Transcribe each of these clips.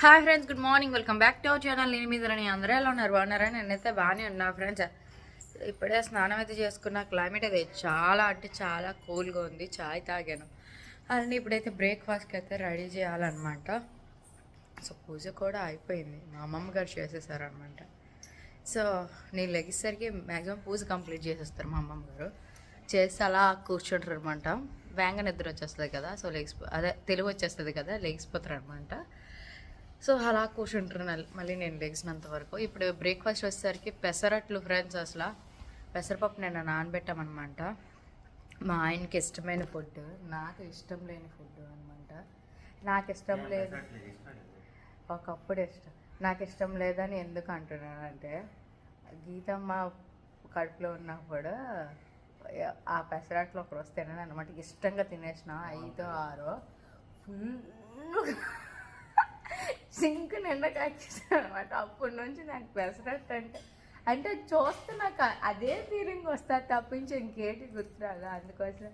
Hi friends good morning welcome back to our channel నేను మీద అందరూ ఎలా ఉన్నారు? బాగున్నారా? నేనైతే బాగానే ఉన్నా ఫ్రెండ్స్ ఇప్పుడే స్నానం అయితే చేసుకున్న. క్లైమేట్ అయితే చాలా అంటే చాలా కూల్గా ఉంది. చాయ్ తాగాను. అలానే ఇప్పుడైతే బ్రేక్ఫాస్ట్కి అయితే రెడీ చేయాలన్నమాట. సో పూజ కూడా అయిపోయింది. మా అమ్మమ్మ గారు చేసేసారనమాట సో నేను లెగిసరికి మ్యాక్సిమం పూజ కంప్లీట్ చేసేస్తారు మా అమ్మమ్మ గారు. చేసి అలా కూర్చుంటారు అనమాట వేంగ నిద్ర వచ్చేస్తుంది కదా. సో లెగిసిపో అదే తెలుగు వచ్చేస్తుంది కదా. లెగిసిపోతారు అనమాట సో అలా కూర్చుంటారు మళ్ళీ నేను లెగిసినంత వరకు. ఇప్పుడు బ్రేక్ఫాస్ట్ వచ్చేసరికి పెసరట్లు ఫ్రెండ్స్ అసలు. పెసరపప్పు నేను నానబెట్టామన్నమాట. మా ఆయనకి ఇష్టమైన ఫుడ్ నాకు ఇష్టం లేని ఫుడ్ అనమాట నాకు ఇష్టం లేదు. ఒకప్పుడు ఇష్టం. నాకు ఇష్టం లేదని ఎందుకు అంటున్నానంటే గీతమ్మ కడుపులో ఉన్నప్పుడు ఆ పెసరట్లు ఒకరు వస్తేనే అనమాట ఇష్టంగా తినేసిన ఐదో ఆరో ఫుల్ సింక్ నిండా కాచేసాను అనమాట అప్పటి నుంచి నాకు పెసరట్టు అంటే అంటే చూస్తే నాకు అదే ఫీలింగ్ వస్తా తప్పించి ఇంకేటి గుర్తురాదు అందుకోసం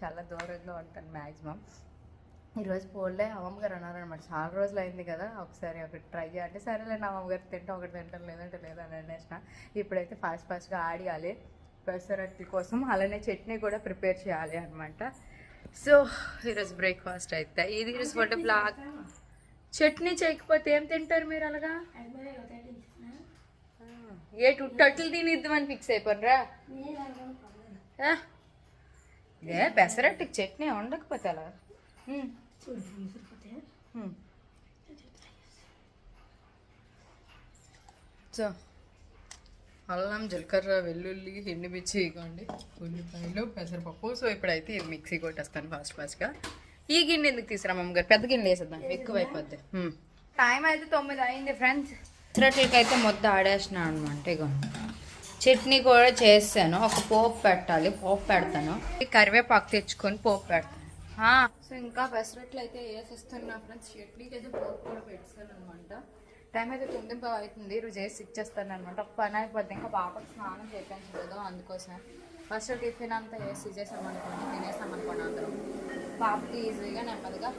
చాలా దూరంగా ఉంటాను మ్యాక్సిమం ఈరోజు పోలే అమ్మమ్మ గారు అన్నారనమాట చాలా రోజులు అయింది కదా ఒకసారి ఒకటి ట్రై చేయాలంటే సరేలే నా అమ్మమ్మ గారు తింటా ఒకటి తింటాం లేదంటే లేదని అనేసిన. ఇప్పుడైతే ఫాస్ట్ ఫాస్ట్గా ఆడియాలి. పెసరట్టి కోసం అలానే చట్నీ కూడా ప్రిపేర్ చేయాలి అనమాట సో ఈరోజు బ్రేక్ఫాస్ట్ అయితే ఇది ఈరోజు ఫుడ్ బ్లాక్ చట్నీ చేయకపోతే ఏం తింటారు మీరు అలాగా? ఏ టట్లు తినిద్దామని ఫిక్స్ అయిపోనరా ఏ పెసరట్టుకి చట్నీ ఉండకపోతే అలా. సో అల్లం జీలకర్ర వెల్లుల్లి ఎండుమిర్చి ఇవ్వండి ఉల్లిపాయలు పెసరపప్పు. సో ఇప్పుడైతే ఇది మిక్సీ కొట్టేస్తాను ఫాస్ట్ ఫాస్ట్గా ఈ గిన్నె ఎందుకు తీసుకురా మమ్మగారు పెద్ద గిన్నె వేసేద్దాం ఎక్కువ అయిపోద్ది టైం అయితే తొమ్మిది అయింది ఫ్రెండ్స్ పెసరట్లకి అయితే మొత్తం ఆడేసినాను అనమాట ఇగోండి చట్నీ కూడా చేస్తాను ఒక పోపు పెట్టాలి పోపు పెడతాను. కరివేపాకు తెచ్చుకొని పోపు పెడతాను. సో ఇంకా పెసరట్లు అయితే వేసేస్తున్నా ఫ్రెండ్స్ చట్నీకి అయితే పోపు కూడా పెట్టాను అనమాట టైం అయితే తొమ్మిది అవుతుంది ఈరోజు వేసి ఇచ్చేస్తాను అనమాట ఒక పని అయిపోద్ది ఇంకా పాపకి స్నానం చేయించలేదు అందుకోసం ఫస్ట్ టిఫిన్ అంతా వేసి ఇచ్చేసాం అనుకోండి తినేసాం అనుకోండి అందరం పాపకి ఈజీగా నెమ్మదిగా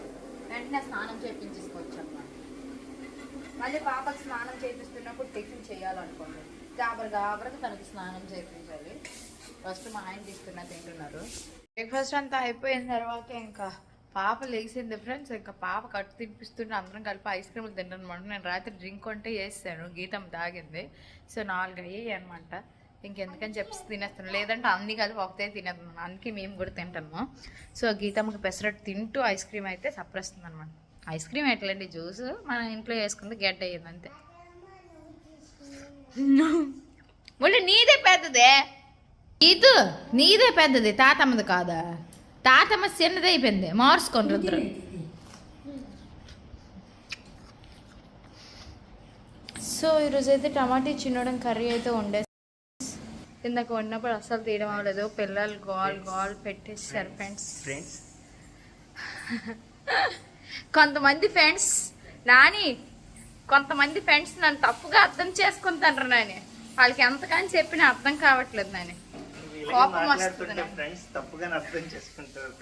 వెంటనే స్నానం చేయించేసుకోవచ్చు అనమాట మళ్ళీ పాపకి స్నానం చేపిస్తున్నప్పుడు టిఫిన్ చేయాలనుకోండి. గాబర గాబరకు తనకి స్నానం చేయించాలి ఫస్ట్ మా ఆయన తీసుకున్న తింటున్నారు. బ్రేక్ఫాస్ట్ అంతా అయిపోయిన తర్వాత ఇంకా పాప లేచింది ఫ్రెండ్స్ ఇంకా పాప కట్టు తినిపిస్తుంటే అందరం కలిపి ఐస్ క్రీమ్లు తింటాను అనమాట. నేను రాత్రి డ్రింక్ కొంటే వేసాను గీతం తాగింది. సో నాలుగు అయ్యాయి అనమాట ఇంకెందుకని చెప్పి తినేస్తాను. లేదంటే అన్ని కలిపి ఒకటే తినేస్తున్నాను అందుకే మేము కూడా తింటాము. సో గీతమ్మకి పెసరట్టు తింటూ ఐస్ క్రీమ్ అయితే సప్రస్తుంది అనమాట ఐస్ క్రీమ్ ఎట్లండి? జ్యూస్ మన ఇంట్లో వేసుకుంది గడ్డ అయ్యింది అంతే. మళ్ళీ నీదే పెద్దదే. గీతు నీదే పెద్దది. తాతమ్మది కాదా? తాతమ్మ చిన్నది అయిపోయింది. మార్చుకొని రుద్రు సో ఈరోజైతే టమాటా చిన్నడం కర్రీ అయితే వండే ఇందాక వండినప్పుడు అస్సలు తీయడం అవ్వలేదు. పిల్లలు గోల్ గోల్ పెట్టేసారు ఫ్రెండ్స్ ఫ్రెండ్స్ కొంతమంది ఫ్రెండ్స్ నాని కొంతమంది ఫ్రెండ్స్ నన్ను తప్పుగా అర్థం చేసుకుంటారు నాని. వాళ్ళకి ఎంతకని చెప్పినా అర్థం కావట్లేదు నాని. కోపం వస్తుంది. ఫ్రెండ్స్ తప్పుగా అర్థం చేసుకుంటారు.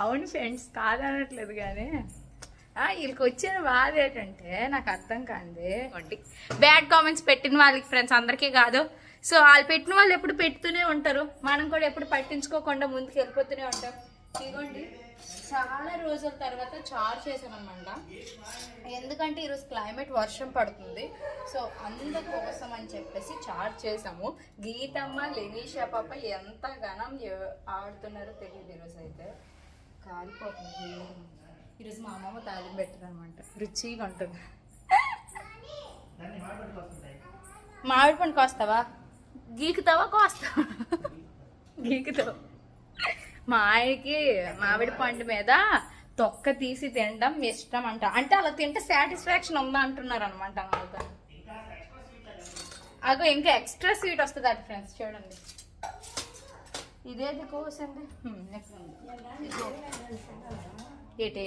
అవును ఫ్రెండ్స్ కాదనట్లేదు కానీ వీళ్ళకి వచ్చిన బాధ ఏంటంటే నాకు అర్థం కాంది బ్యాడ్ కామెంట్స్ పెట్టిన వాళ్ళకి ఫ్రెండ్స్ అందరికీ కాదు. సో వాళ్ళు పెట్టిన వాళ్ళు ఎప్పుడు పెడుతూనే ఉంటారు. మనం కూడా ఎప్పుడు పట్టించుకోకుండా ముందుకు వెళ్ళిపోతూనే ఉంటాం. ఇదిగోండి. చాలా రోజుల తర్వాత చారు చేశానమాట ఎందుకంటే ఈరోజు క్లైమేట్ వర్షం పడుతుంది. సో అందుకోసం అని చెప్పేసి చార్జ్ చేసాము గీతమ్మ లెనీషా పాప ఎంత ఘనం ఆడుతున్నారో తెలియదు ఈరోజు అయితే కాలిపోతుంది. ఈరోజు మా అమ్మమ్మ తాలిం పెట్టారు అనమాట రుచిగా ఉంటుంది. మామిడి పండు కోస్తావా? గీకుతావా? కోస్తావా? గీకుతావా. మా ఆయనకి మామిడి పండు మీద తొక్క తీసి తినడం ఇష్టం అంట. అంటే అలా తింటే సాటిస్ఫాక్షన్ ఉందా అంటున్నారు అనమాట వాళ్ళతో. అగో ఇంకా ఎక్స్ట్రా స్వీట్ వస్తుంది అటు ఫ్రెండ్స్ చూడండి. ఇదేది ఉంది. ఇదిగో. ఏంటి?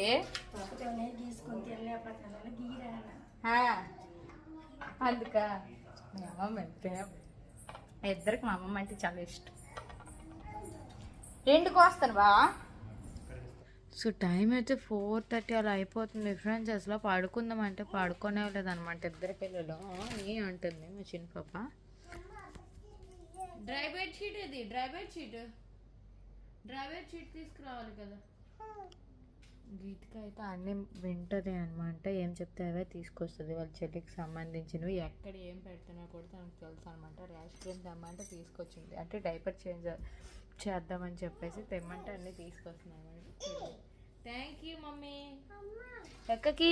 అందుక మీ అమ్మమ్మ అంటే ఇద్దరికి మా అమ్మమ్మ అంటే చాలా ఇష్టం. రెండు కోస్తాను బా. సో టైం అయితే ఫోర్ థర్టీ అలా అయిపోతుంది. ఫ్రెండ్స్ అసలు పడుకుందాం అంటే పడుకోనే లేదు అనమాట ఇద్దరు పిల్లలు నీ అంటుంది మా చిన్న పాప? డ్రై బెడ్ షీట్ ఇది dry bed sheet dry bed sheet తీసుకురావాలి కదా. గీతిక అయితే అన్నీ వింటది అనమాట ఏం చెప్తే అవే తీసుకొస్తుంది. వాళ్ళ చెల్లికి సంబంధించినవి ఎక్కడ ఏం పెడుతున్నా కూడా తనకు తెలుసు అనమాట ర్యాష్ క్రీమ్ తెమ్మంటే తీసుకొచ్చింది. అంటే డైపర్ చేంజ్ చేద్దామని చెప్పేసి తెమ్మంటే అన్నీ తీసుకొస్తున్నాను థ్యాంక్ యూ మమ్మీ ఎక్కకి?